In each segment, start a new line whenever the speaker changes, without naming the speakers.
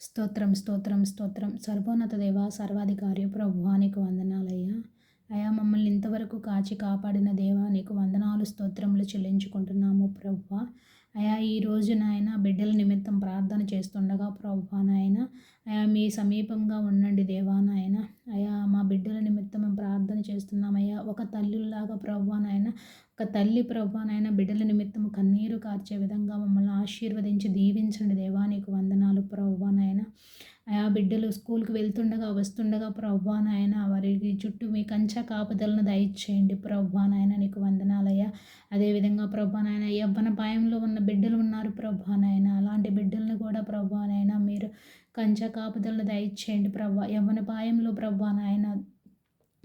స్తోత్రం స్తోత్రం స్తోత్రం. సర్వోన్నత దేవ సర్వాధికారి ప్రభువానికి వందనాలయ్యా. అయా మమ్మల్ని ఇంతవరకు కాచి కాపాడిన దేవా నీకు వందనాలు స్తోత్రములు చెల్లించుకుంటున్నాము ప్రభువ అయా ఈ రోజు నాయన బిడ్డల నిమిత్తం ప్రార్థన చేస్తుండగా ప్రభా నాయన అయా మీ సమీపంగా ఉండండి దేవా నాయన. అయా మా బిడ్డల నిమిత్తం మేము ప్రార్థన చేస్తున్నామయ్యా ఒక తల్లిలాగా ప్రభు నాయన ఒక తల్లి ప్రభు నాయన బిడ్డల నిమిత్తం కన్నీరు కార్చే విధంగా మమ్మల్ని ఆశీర్వదించి దీవించండి దేవా. నీకు వందనాలు ప్రభు నాయన. ఆ బిడ్డలు స్కూల్కి వెళ్తుండగా వస్తుండగా ప్రవ్వా నాయన వారికి చుట్టూ మీ కంచ కాపుదలను దయచేయండి ప్రవ్వా నాయన. నీకు వందనాలు అదేవిధంగా ప్రభా నాయన యవ్వన భయంలో ఉన్న బిడ్డలు ఉన్నారు ప్రభా నాయన. అలాంటి బిడ్డలను కూడా ప్రభా నాయన మీరు కంచ కాపుదలను దయచేయండి ప్రభా. యవ్వన భయంలో ప్రభా నాయన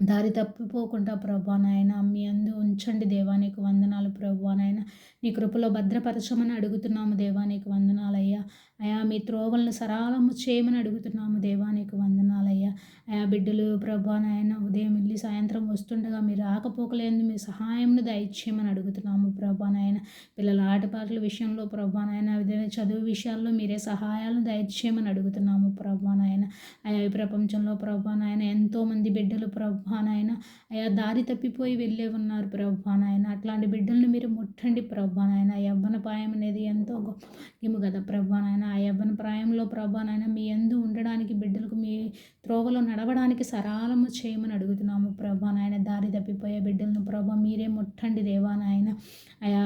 దారి తప్పిపోకుండా ప్రభా నాయన మీ అందు ఉంచండి దేవానికి వందనాలు ప్రభా నాయన. నీ కృపలో భద్రపరచమని అడుగుతున్నాము దేవానికి వందనాలయ్యా అయా మీ త్రోవలను సరాలము చేయమని అడుగుతున్నాము. దేవానికి వందనాలయ్యా అయా బిడ్డలు ప్రభా నాయన ఉదయం వెళ్ళి సాయంత్రం వస్తుండగా మీరు రాకపోకలేదు మీ సహాయంను దయచేయమని అడుగుతున్నాము. ప్రభా నాయన పిల్లల ఆటపాటల విషయంలో ప్రభా నాయన చదువు విషయాల్లో మీరే సహాయాలను దయచేయమని అడుగుతున్నాము. ప్రభా నాయన అయా ఈ ప్రపంచంలో ప్రభా నాయన ఎంతోమంది బిడ్డలు ప్రభా నాయన అయా దారి తప్పిపోయి వెళ్ళే ఉన్నారు ప్రభా నాయన. అట్లాంటి బిడ్డలను మీరు ముట్టండి ప్రభా నాయన. యవ్వన పాయం అనేది ఎంతో గొప్ప కదా ప్రభా నాయన. యవ్వన ప్రాయంలో ప్రభా నాయన మీ ఎందు ఉండడానికి బిడ్డలకు మీ త్రోవలో నడవడానికి సరాలము చేయమని అడుగుతున్నాము. ప్రభా నాయన దారి తప్పిపోయే బిడ్డలను ప్రభా మీరే ముట్టండి దేవా నాయన అయా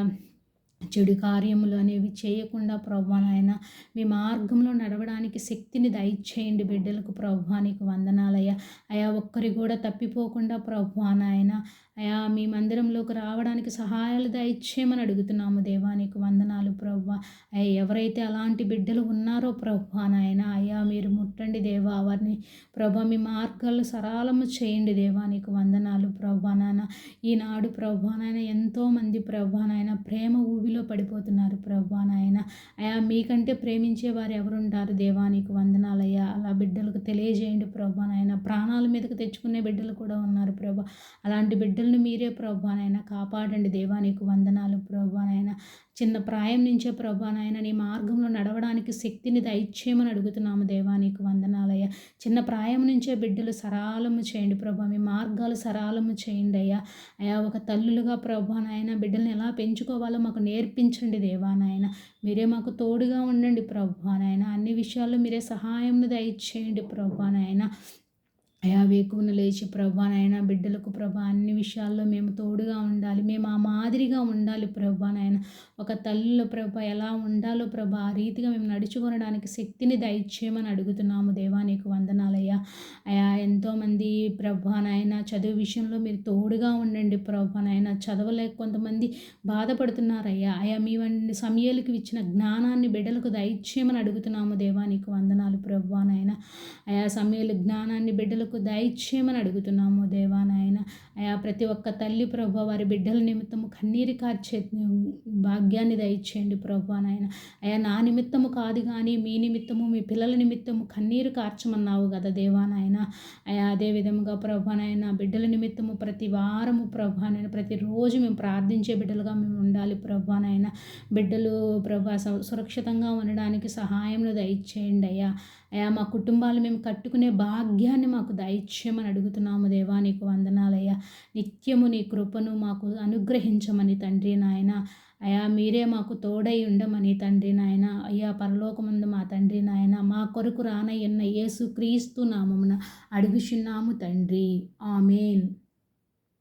చెడు కార్యములు అనేవి చేయకుండా ప్రభా నాయన మీ మార్గంలో నడవడానికి శక్తిని దయచేయండి బిడ్డలకు ప్రభానికి వందనాలయ్యా. అయా ఒక్కరి కూడా తప్పిపోకుండా ప్రభా నాయన అయా మీ మందిరంలోకి రావడానికి సహాయాలు దయచేయమని అడుగుతున్నాము దేవానికి వందనాలు ప్రభు అయ్యా ఎవరైతే అలాంటి బిడ్డలు ఉన్నారో ప్రభు నాయన అయ్యా మీరు ముట్టండి దేవా. వారిని ప్రభా మీ మార్గాలు సరళము చేయండి దేవానికి వందనాలు ప్రభా నాయన. ఈనాడు ప్రభా నాయన ఎంతోమంది ప్రభానాయన ప్రేమ ఊబిలో పడిపోతున్నారు ప్రభానాయన అయా మీకంటే ప్రేమించే వారు ఎవరుంటారు దేవానికి వందనాలయ్యా అలా బిడ్డలకు తెలియజేయండి ప్రభా నాయన. ప్రాణాల మీదకు తెచ్చుకునే బిడ్డలు కూడా ఉన్నారు ప్రభా అలాంటి బిడ్డలు బిడ్డలను మీరే ప్రభానైనా కాపాడండి దేవా నీకు వందనాలు ప్రభానైనా చిన్న ప్రాయం నుంచే ప్రభానైనా నీ మార్గంలో నడవడానికి శక్తిని దయచేయమని అడుగుతున్నాము దేవా నీకు వందనాలయ్యా. చిన్న ప్రాయం నుంచే బిడ్డలు సరాలము చేయండి ప్రభా మీ మార్గాలు సరాలము చేయండి అయ్యా. అయ్యా ఒక తల్లులుగా ప్రభానైనా బిడ్డలను ఎలా పెంచుకోవాలో మాకు నేర్పించండి దేవానాయన మీరే మాకు తోడుగా ఉండండి ప్రభానైనా అన్ని విషయాల్లో మీరే సహాయం దయచేయండి ప్రభానైనా అయా వేకువను లేచి ప్రభా నాయన బిడ్డలకు ప్రభా అన్ని విషయాల్లో మేము తోడుగా ఉండాలి. మేము ఆ మాదిరిగా ఉండాలి ప్రభా నాయన. ఒక తల్లిలో ప్రభ ఎలా ఉండాలో ప్రభా ఆ రీతిగా మేము నడుచుకొనడానికి శక్తిని దయచేయమని అడుగుతున్నాము దేవా నీకు వందనాలయ్యా. అయా ఎంతోమంది ప్రభా నాయన చదువు విషయంలో మీరు తోడుగా ఉండండి ప్రభా నాయన. చదవలేక కొంతమంది బాధపడుతున్నారయ్యా. అయా మీ సమయాలకు ఇచ్చిన జ్ఞానాన్ని బిడ్డలకు దయచేయమని అడుగుతున్నాము దేవా నీకు వందనాలు ప్రభా నాయన. అయా సమయాలు జ్ఞానాన్ని బిడ్డలకు మాకు దయచేయమని అడుగుతున్నాము దేవా నాయన. అయా ప్రతి ఒక్క తల్లి ప్రభు వారి బిడ్డల నిమిత్తము కన్నీరు కార్చే భాగ్యాన్ని దయచేయండి ప్రభు నాయన. అయా నా నిమిత్తము కాదు కానీ మీ నిమిత్తము మీ పిల్లల నిమిత్తము కన్నీరు కార్చమన్నావు కదా దేవా నాయన. అయా అదే విధముగా ప్రభు నాయన బిడ్డల నిమిత్తము ప్రతి వారము ప్రభా నాయన ప్రతిరోజు మేము ప్రార్థించే బిడ్డలుగా మేము ఉండాలి ప్రభా నాయన. బిడ్డలు ప్రభా సురక్షితంగా ఉండడానికి సహాయంలో దయచేయండి అయ్యా. అయా మా కుటుంబాలు మేము కట్టుకునే భాగ్యాన్ని మాకు దయచేయమని అడుగుతున్నాము దేవా నీకు వందనాలయ్యా. నిత్యము నీ కృపను మాకు అనుగ్రహించమని తండ్రి నాయన. అయా మీరే మాకు తోడై ఉండమని తండ్రి నాయన. అయ్యా పరలోకముందు మా తండ్రి నాయన. మా కొరకు రానయ్యన్న యేసు క్రీస్తు నామమున అడుగుచున్నాము తండ్రి. ఆమెన్.